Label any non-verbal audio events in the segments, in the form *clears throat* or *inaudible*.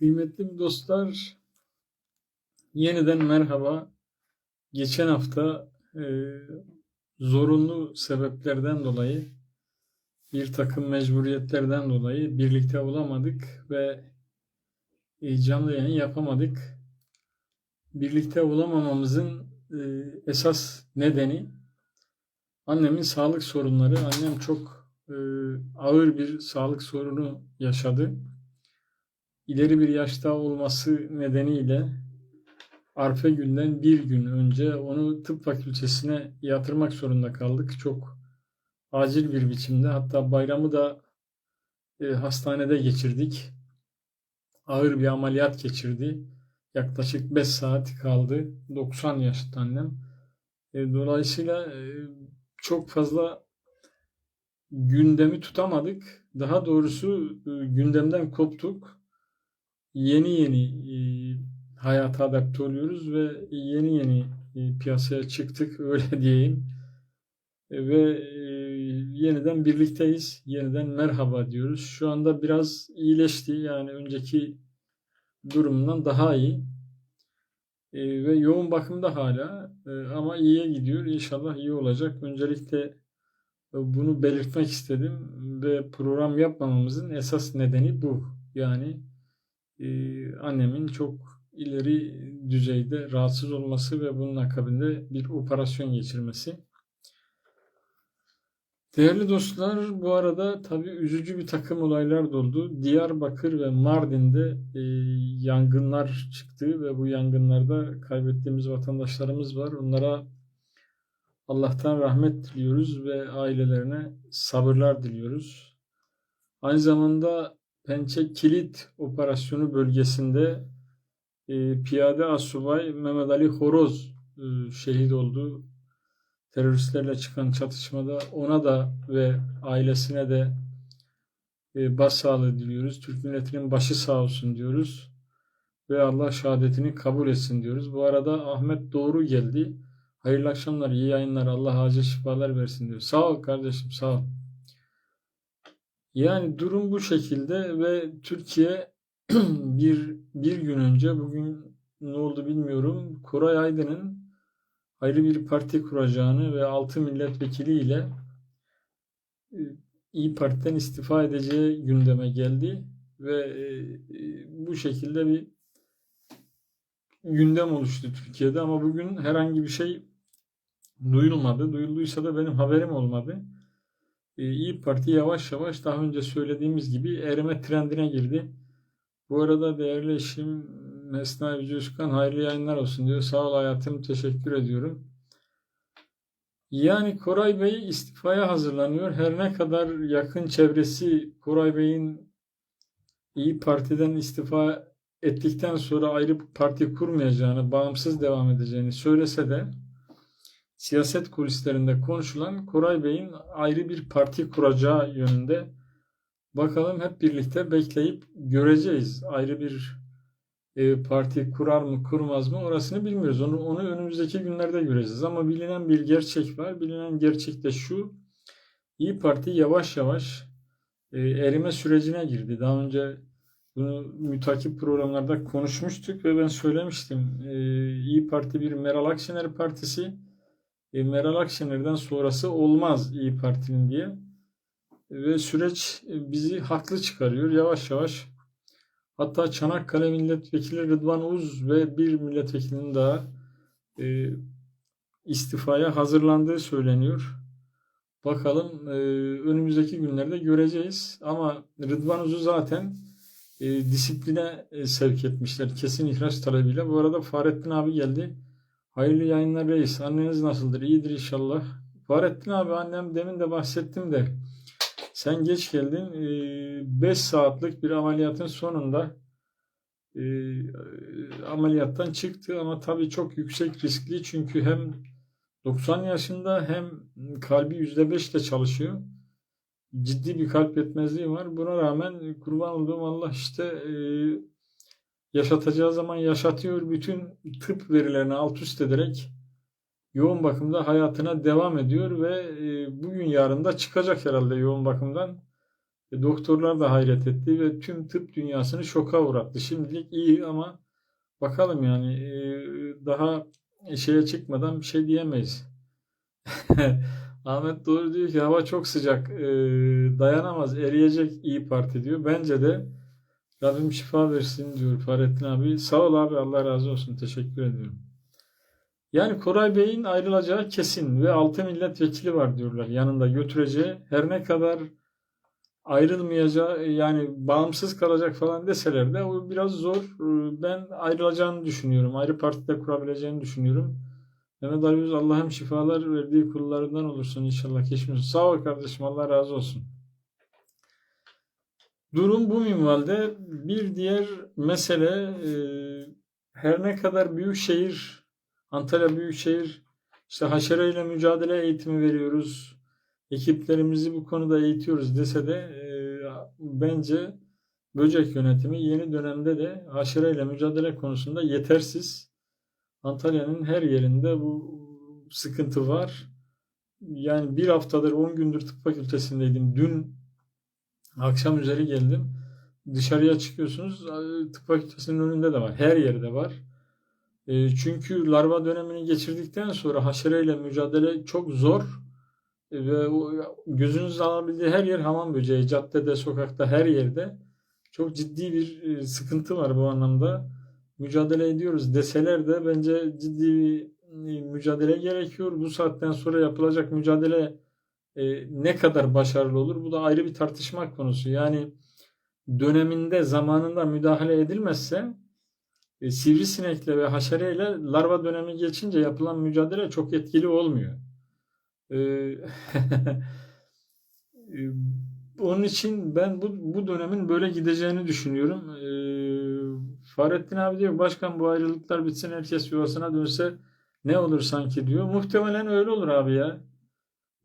Kıymetli dostlar, yeniden merhaba. Geçen hafta e, zorunlu sebeplerden dolayı, bir takım mecburiyetlerden dolayı birlikte olamadık ve e, canlı yayın yapamadık. Birlikte olamamamızın e, esas nedeni annemin sağlık sorunları. Annem çok e, ağır bir sağlık sorunu yaşadı ileri bir yaşta olması nedeniyle Arfe günden bir gün önce onu tıp fakültesine yatırmak zorunda kaldık. Çok acil bir biçimde. Hatta bayramı da e, hastanede geçirdik. Ağır bir ameliyat geçirdi. Yaklaşık 5 saat kaldı. 90 yaşında annem. E, dolayısıyla e, çok fazla gündemi tutamadık. Daha doğrusu e, gündemden koptuk yeni yeni e, hayata adapte oluyoruz ve yeni yeni e, piyasaya çıktık *laughs* öyle diyeyim. E, ve e, yeniden birlikteyiz. Yeniden merhaba diyoruz. Şu anda biraz iyileşti. Yani önceki durumundan daha iyi. Ve yoğun bakımda hala ama iyiye gidiyor. İnşallah iyi olacak. Öncelikle bunu belirtmek istedim ve program yapmamamızın esas nedeni bu. Yani annemin çok ileri düzeyde rahatsız olması ve bunun akabinde bir operasyon geçirmesi. Değerli dostlar bu arada tabii üzücü bir takım olaylar da oldu. Diyarbakır ve Mardin'de e, yangınlar çıktı ve bu yangınlarda kaybettiğimiz vatandaşlarımız var. Onlara Allah'tan rahmet diliyoruz ve ailelerine sabırlar diliyoruz. Aynı zamanda Pençe Kilit Operasyonu bölgesinde e, piyade asubay Mehmet Ali Horoz e, şehit oldu. Teröristlerle çıkan çatışmada ona da ve ailesine de e, başsağlığı diliyoruz. Türk milletinin başı sağ olsun diyoruz. Ve Allah şehadetini kabul etsin diyoruz. Bu arada Ahmet Doğru geldi. Hayırlı akşamlar, iyi yayınlar. Allah acil şifalar versin diyor. Sağ ol kardeşim, sağ ol. Yani durum bu şekilde ve Türkiye *clears throat* bir bir gün önce bugün ne oldu bilmiyorum. Koray Aydın'ın ayrı bir parti kuracağını ve 6 milletvekiliyle e, İyi Parti'den istifa edeceği gündeme geldi ve e, e, bu şekilde bir gündem oluştu Türkiye'de ama bugün herhangi bir şey duyulmadı. Duyulduysa da benim haberim olmadı. Ee, İyi Parti yavaş yavaş daha önce söylediğimiz gibi erime trendine girdi. Bu arada değerli eşim Mesna Yüce Özkan hayırlı yayınlar olsun diyor. Sağ ol hayatım teşekkür ediyorum. Yani Koray Bey istifaya hazırlanıyor. Her ne kadar yakın çevresi Koray Bey'in İyi Parti'den istifa ettikten sonra ayrı parti kurmayacağını, bağımsız devam edeceğini söylese de siyaset kulislerinde konuşulan Koray Bey'in ayrı bir parti kuracağı yönünde. Bakalım hep birlikte bekleyip göreceğiz. Ayrı bir e, parti kurar mı kurmaz mı orasını bilmiyoruz. Onu, onu önümüzdeki günlerde göreceğiz. Ama bilinen bir gerçek var. Bilinen gerçek de şu. İyi Parti yavaş yavaş e, erime sürecine girdi. Daha önce bunu mütakip programlarda konuşmuştuk ve ben söylemiştim. E, İyi Parti bir Meral Akşener Partisi e, Meral Akşener'den sonrası olmaz İyi Parti'nin diye. Ve süreç e, bizi haklı çıkarıyor yavaş yavaş. Hatta Çanakkale Milletvekili Rıdvan Uz ve bir milletvekilinin daha e, istifaya hazırlandığı söyleniyor. Bakalım e, önümüzdeki günlerde göreceğiz. Ama Rıdvan Uz'u zaten e, disipline e, sevk etmişler. Kesin ihraç talebiyle. Bu arada Fahrettin abi geldi. Hayırlı yayınlar reis. Anneniz nasıldır? İyidir inşallah. Fahrettin abi annem demin de bahsettim de sen geç geldin. 5 ee, saatlik bir ameliyatın sonunda e, ameliyattan çıktı ama tabii çok yüksek riskli çünkü hem 90 yaşında hem kalbi %5 ile çalışıyor. Ciddi bir kalp yetmezliği var. Buna rağmen kurban olduğum Allah işte e, yaşatacağı zaman yaşatıyor. Bütün tıp verilerini alt üst ederek yoğun bakımda hayatına devam ediyor ve e, bugün yarın da çıkacak herhalde yoğun bakımdan. E, doktorlar da hayret etti ve tüm tıp dünyasını şoka uğrattı. Şimdilik iyi ama bakalım yani e, daha şeye çıkmadan bir şey diyemeyiz. *laughs* Ahmet Doğru diyor ki hava çok sıcak, dayanamaz, eriyecek İyi Parti diyor. Bence de Rabbim şifa versin diyor Fahrettin abi. Sağ ol abi Allah razı olsun. Teşekkür ediyorum. Yani Koray Bey'in ayrılacağı kesin ve 6 milletvekili var diyorlar yanında götüreceği. Her ne kadar ayrılmayacağı yani bağımsız kalacak falan deseler de o biraz zor. Ben ayrılacağını düşünüyorum. Ayrı partide kurabileceğini düşünüyorum. Mehmet Ali Allah'ım şifalar verdiği kullarından olursun inşallah. Geçmiş. Sağ ol kardeşim. Allah razı olsun. Durum bu minvalde. Bir diğer mesele e, her ne kadar Büyükşehir, Antalya Büyükşehir işte haşereyle mücadele eğitimi veriyoruz. Ekiplerimizi bu konuda eğitiyoruz dese de e, bence böcek yönetimi yeni dönemde de haşereyle mücadele konusunda yetersiz. Antalya'nın her yerinde bu sıkıntı var. Yani bir haftadır 10 gündür tıp fakültesindeydim. Dün akşam üzeri geldim. Dışarıya çıkıyorsunuz. Tıp fakültesinin önünde de var. Her yerde var. E, çünkü larva dönemini geçirdikten sonra haşereyle mücadele çok zor ve o gözünüz alabildiği her yer hamam böceği. Caddede, sokakta, her yerde. Çok ciddi bir e, sıkıntı var bu anlamda. Mücadele ediyoruz deseler de bence ciddi bir e, mücadele gerekiyor. Bu saatten sonra yapılacak mücadele e, ne kadar başarılı olur? Bu da ayrı bir tartışma konusu. Yani döneminde, zamanında müdahale edilmezse e, sivrisinekle ve haşereyle larva dönemi geçince yapılan mücadele çok etkili olmuyor. E, *laughs* e, onun için ben bu, bu dönemin böyle gideceğini düşünüyorum. E, Fahrettin abi diyor başkan bu ayrılıklar bitsin herkes yuvasına dönse ne olur sanki diyor. Muhtemelen öyle olur abi ya.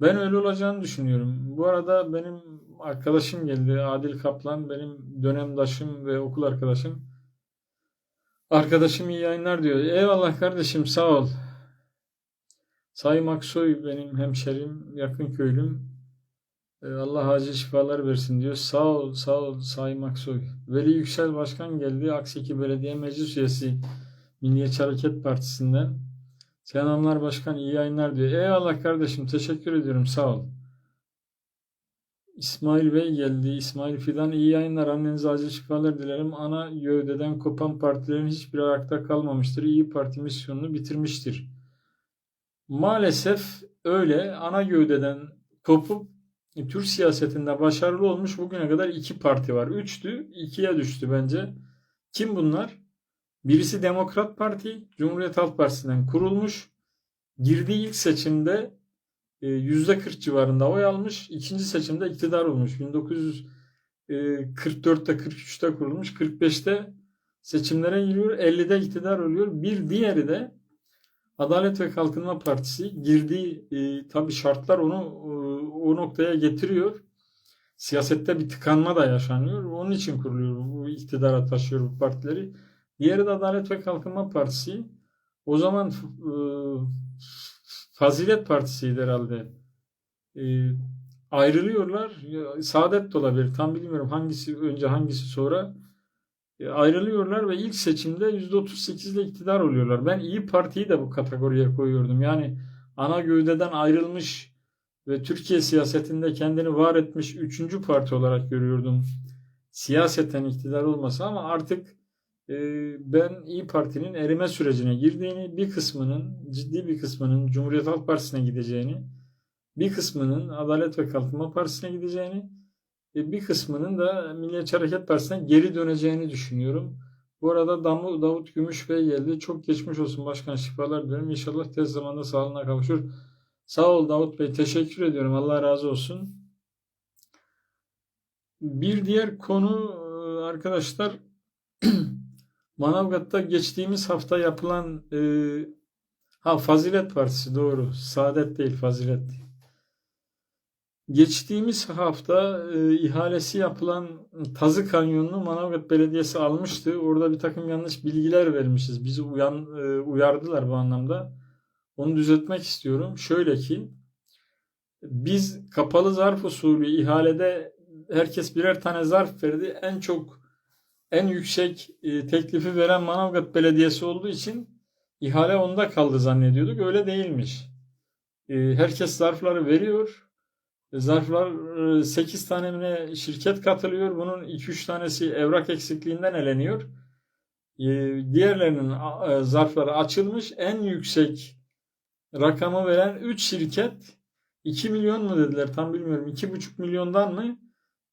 Ben öyle olacağını düşünüyorum. Bu arada benim arkadaşım geldi. Adil Kaplan benim dönemdaşım ve okul arkadaşım. Arkadaşım iyi yayınlar diyor. Eyvallah kardeşim sağ ol. Sayın Aksoy benim hemşerim, yakın köylüm. Ee, Allah acil şifalar versin diyor. Sağ ol, sağ ol Sayın Aksoy. Veli Yüksel Başkan geldi. Akseki Belediye Meclis Üyesi Milliyetçi Hareket Partisi'nden. Selamlar Başkan, iyi yayınlar diyor. Eyvallah kardeşim, teşekkür ediyorum, sağ ol. İsmail Bey geldi. İsmail Fidan iyi yayınlar. Annenize acil şifalar dilerim. Ana gövdeden kopan partilerin hiçbir ayakta kalmamıştır. İyi Parti misyonunu bitirmiştir. Maalesef öyle. Ana gövdeden kopup Türk siyasetinde başarılı olmuş bugüne kadar iki parti var. Üçtü, ikiye düştü bence. Kim bunlar? Birisi Demokrat Parti, Cumhuriyet Halk Partisi'nden kurulmuş. Girdiği ilk seçimde %40 civarında oy almış. İkinci seçimde iktidar olmuş. 1944'te 43'te kurulmuş. 45'te seçimlere giriyor. 50'de iktidar oluyor. Bir diğeri de Adalet ve Kalkınma Partisi girdiği e, tabi şartlar onu e, o noktaya getiriyor. Siyasette bir tıkanma da yaşanıyor. Onun için kuruluyor. Bu iktidara taşıyor bu partileri. Diğeri de Adalet ve Kalkınma Partisi. O zaman e, Fazilet Partisi'ydi herhalde. E, ayrılıyorlar. Saadet de olabilir. Tam bilmiyorum hangisi önce hangisi sonra. E, ayrılıyorlar ve ilk seçimde %38 ile iktidar oluyorlar. Ben İyi Parti'yi de bu kategoriye koyuyordum. Yani ana gövdeden ayrılmış ve Türkiye siyasetinde kendini var etmiş üçüncü parti olarak görüyordum. Siyaseten iktidar olmasa ama artık ben İyi Parti'nin erime sürecine girdiğini, bir kısmının, ciddi bir kısmının Cumhuriyet Halk Partisi'ne gideceğini, bir kısmının Adalet ve Kalkınma Partisi'ne gideceğini, bir kısmının da Milliyetçi Hareket Partisi'ne geri döneceğini düşünüyorum. Bu arada Davut Gümüş Bey geldi. Çok geçmiş olsun başkan şifalar diliyorum. İnşallah tez zamanda sağlığına kavuşur. Sağ ol Davut Bey. Teşekkür ediyorum. Allah razı olsun. Bir diğer konu arkadaşlar Manavgat'ta geçtiğimiz hafta yapılan e, ha Fazilet Partisi doğru. Saadet değil Fazilet. Geçtiğimiz hafta e, ihalesi yapılan Tazı Kanyonu'nu Manavgat Belediyesi almıştı. Orada bir takım yanlış bilgiler vermişiz. Bizi uyan, e, uyardılar bu anlamda. Onu düzeltmek istiyorum. Şöyle ki biz kapalı zarf usulü ihalede herkes birer tane zarf verdi. En çok en yüksek e, teklifi veren Manavgat Belediyesi olduğu için ihale onda kaldı zannediyorduk. Öyle değilmiş. E, herkes zarfları veriyor. E, Zarflar 8 tane şirket katılıyor. Bunun 2-3 tanesi evrak eksikliğinden eleniyor. E, Diğerlerinin e, zarfları açılmış. En yüksek rakamı veren 3 şirket 2 milyon mu dediler tam bilmiyorum. 2,5 milyondan mı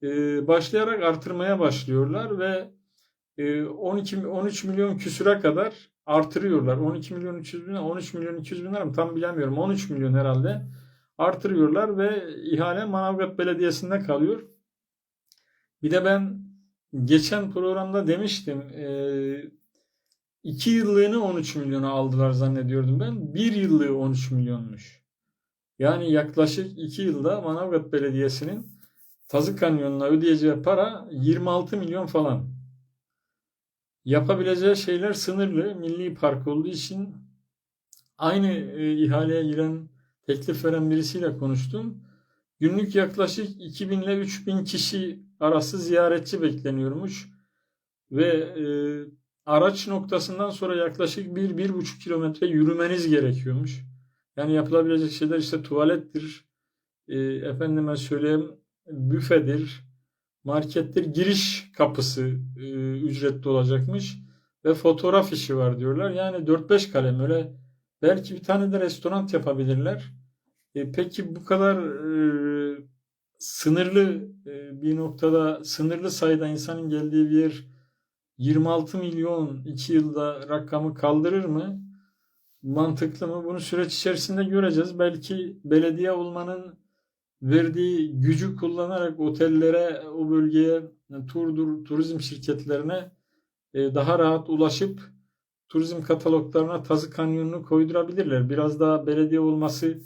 e, başlayarak artırmaya başlıyorlar ve e, 12 13 milyon küsüre kadar artırıyorlar. 12 milyon 300 bin 13 milyon 200 bin lira mı tam bilemiyorum. 13 milyon herhalde artırıyorlar ve ihale Manavgat Belediyesi'nde kalıyor. Bir de ben geçen programda demiştim e, 2 yıllığını 13 milyona aldılar zannediyordum ben. 1 yıllığı 13 milyonmuş. Yani yaklaşık 2 yılda Manavgat Belediyesi'nin Tazı Kanyonu'na ödeyeceği para 26 milyon falan. Yapabileceği şeyler sınırlı. Milli park olduğu için aynı e, ihaleye giren, teklif veren birisiyle konuştum. Günlük yaklaşık 2000 ile 3000 kişi arası ziyaretçi bekleniyormuş. Ve e, araç noktasından sonra yaklaşık 1-1,5 kilometre yürümeniz gerekiyormuş. Yani yapılabilecek şeyler işte tuvalettir, e, efendime söyleyeyim büfedir, markettir, giriş kapısı e, ücretli olacakmış ve fotoğraf işi var diyorlar. Yani 4-5 kalem öyle belki bir tane de restoran yapabilirler. E, peki bu kadar e, sınırlı e, bir noktada sınırlı sayıda insanın geldiği bir yer 26 milyon 2 yılda rakamı kaldırır mı? Mantıklı mı? Bunu süreç içerisinde göreceğiz. Belki belediye olmanın verdiği gücü kullanarak otellere, o bölgeye, turdur, turizm şirketlerine e, daha rahat ulaşıp turizm kataloglarına Tazı Kanyonu'nu koydurabilirler. Biraz daha belediye olması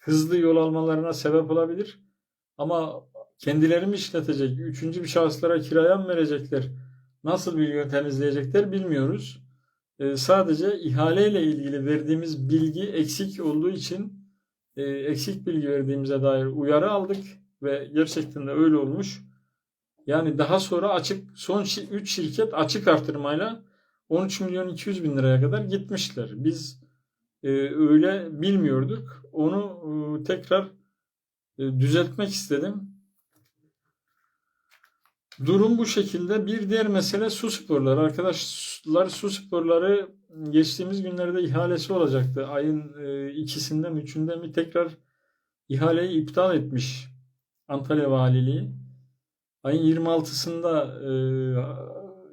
hızlı yol almalarına sebep olabilir. Ama kendileri mi işletecek? Üçüncü bir şahıslara kiraya mı verecekler? Nasıl bir yöntem izleyecekler bilmiyoruz. E, sadece ihaleyle ilgili verdiğimiz bilgi eksik olduğu için e, eksik bilgi verdiğimize dair uyarı aldık ve gerçekten de öyle olmuş. Yani daha sonra açık son 3 şirket açık artırmayla 13 milyon 200 bin liraya kadar gitmişler. Biz e, öyle bilmiyorduk. Onu e, tekrar e, düzeltmek istedim. Durum bu şekilde. Bir diğer mesele su sporları. Arkadaşlar su sporları geçtiğimiz günlerde ihalesi olacaktı. Ayın e, ikisinde mi üçünde mi tekrar ihaleyi iptal etmiş Antalya Valiliği. Ayın 26'sında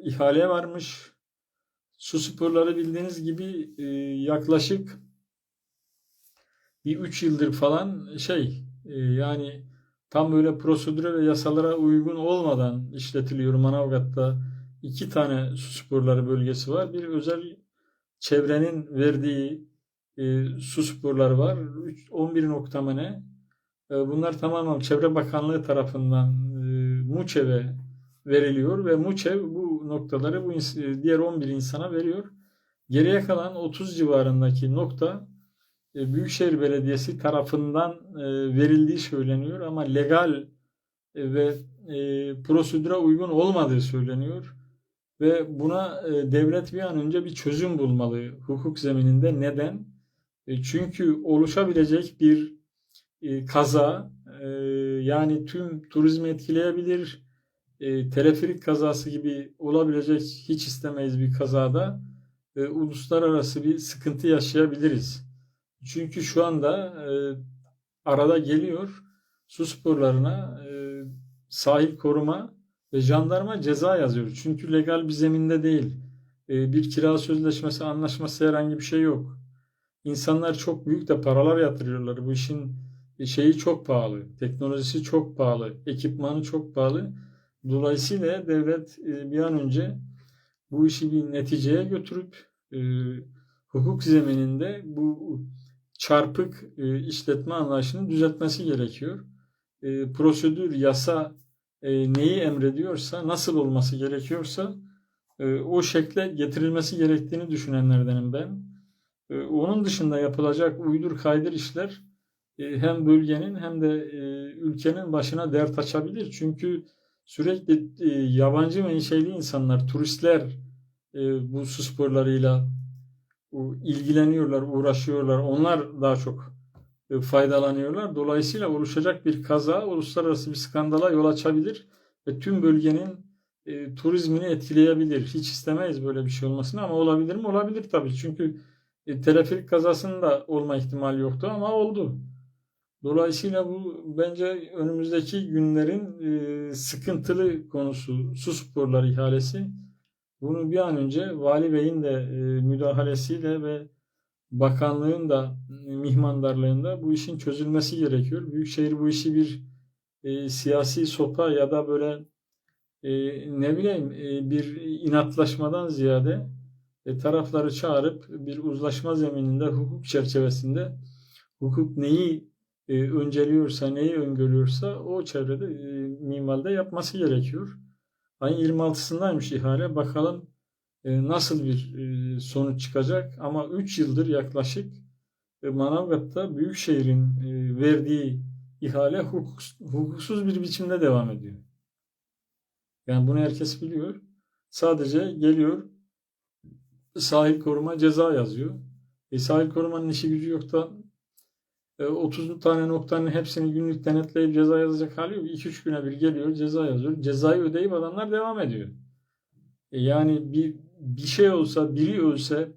e, ihaleye varmış. Su sporları bildiğiniz gibi e, yaklaşık bir 3 yıldır falan şey e, yani tam böyle prosedüre ve yasalara uygun olmadan işletiliyor Manavgat'ta. iki tane su sporları bölgesi var. Bir özel çevrenin verdiği e, su sporları var. 3, 11 nokta mı ne? E, bunlar tamamen Çevre Bakanlığı tarafından e, MUÇEV'e veriliyor ve MUÇEV bu noktaları bu ins- diğer 11 insana veriyor. Geriye kalan 30 civarındaki nokta e, Büyükşehir Belediyesi tarafından e, verildiği söyleniyor ama legal e, ve e, prosedüre uygun olmadığı söyleniyor. Ve buna e, devlet bir an önce bir çözüm bulmalı hukuk zemininde. Neden? E, çünkü oluşabilecek bir e, kaza e, yani tüm turizmi etkileyebilir. E, teleferik kazası gibi olabilecek hiç istemeyiz bir kazada e, uluslararası bir sıkıntı yaşayabiliriz. Çünkü şu anda e, arada geliyor su sporlarına e, sahil koruma ve jandarma ceza yazıyor. Çünkü legal bir zeminde değil. E, bir kira sözleşmesi, anlaşması herhangi bir şey yok. İnsanlar çok büyük de paralar yatırıyorlar. Bu işin şeyi çok pahalı. Teknolojisi çok pahalı. Ekipmanı çok pahalı. Dolayısıyla devlet e, bir an önce bu işi bir neticeye götürüp e, hukuk zemininde bu çarpık e, işletme anlayışını düzeltmesi gerekiyor. E, prosedür, yasa e, neyi emrediyorsa, nasıl olması gerekiyorsa o şekle getirilmesi gerektiğini düşünenlerdenim ben. Onun dışında yapılacak uydur kaydır işler hem bölgenin hem de ülkenin başına dert açabilir. Çünkü sürekli yabancı menşeli insanlar, turistler bu su sporlarıyla ilgileniyorlar, uğraşıyorlar. Onlar daha çok e, faydalanıyorlar. Dolayısıyla oluşacak bir kaza uluslararası bir skandala yol açabilir ve tüm bölgenin e, turizmini etkileyebilir. Hiç istemeyiz böyle bir şey olmasını ama olabilir mi? Olabilir tabii. Çünkü e, teleferik kazasının da olma ihtimali yoktu ama oldu. Dolayısıyla bu bence önümüzdeki günlerin e, sıkıntılı konusu su sporları ihalesi. Bunu bir an önce Vali Bey'in de e, müdahalesiyle ve bakanlığın da mihmandarlığında bu işin çözülmesi gerekiyor. Büyükşehir bu işi bir e, siyasi sopa ya da böyle e, ne bileyim e, bir inatlaşmadan ziyade e, tarafları çağırıp bir uzlaşma zemininde hukuk çerçevesinde hukuk neyi e, önceliyorsa, neyi öngörüyorsa o çevrede e, mimarda yapması gerekiyor. Ayın 26'sındaymış ihale. Bakalım e, nasıl bir e, sonuç çıkacak. Ama 3 yıldır yaklaşık e, Manavgat'ta Büyükşehir'in verdiği ihale hukuk, hukuksuz bir biçimde devam ediyor. Yani bunu herkes biliyor. Sadece geliyor sahil koruma ceza yazıyor. E, sahil korumanın işi gücü yok da 30 tane noktanın hepsini günlük denetleyip ceza yazacak hali yok. 2-3 güne bir geliyor ceza yazıyor. Cezayı ödeyip adamlar devam ediyor. E, yani bir, bir şey olsa, biri ölse,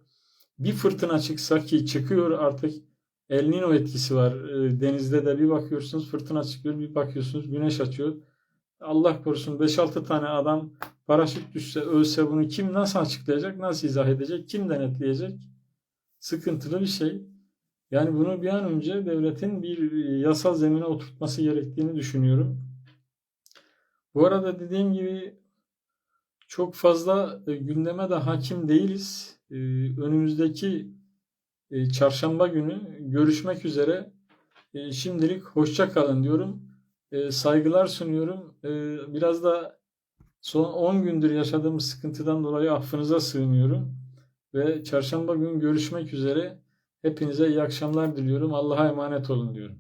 bir fırtına çıksa ki çıkıyor artık El Nino etkisi var. E, denizde de bir bakıyorsunuz fırtına çıkıyor, bir bakıyorsunuz güneş açıyor. Allah korusun 5-6 tane adam paraşüt düşse, ölse bunu kim nasıl açıklayacak, nasıl izah edecek, kim denetleyecek? Sıkıntılı bir şey. Yani bunu bir an önce devletin bir yasal zemine oturtması gerektiğini düşünüyorum. Bu arada dediğim gibi çok fazla e, gündeme de hakim değiliz. E, önümüzdeki e, çarşamba günü görüşmek üzere. Şimdilik hoşça kalın diyorum. Saygılar sunuyorum. Biraz da son 10 gündür yaşadığımız sıkıntıdan dolayı affınıza sığınıyorum. Ve çarşamba günü görüşmek üzere. Hepinize iyi akşamlar diliyorum. Allah'a emanet olun diyorum.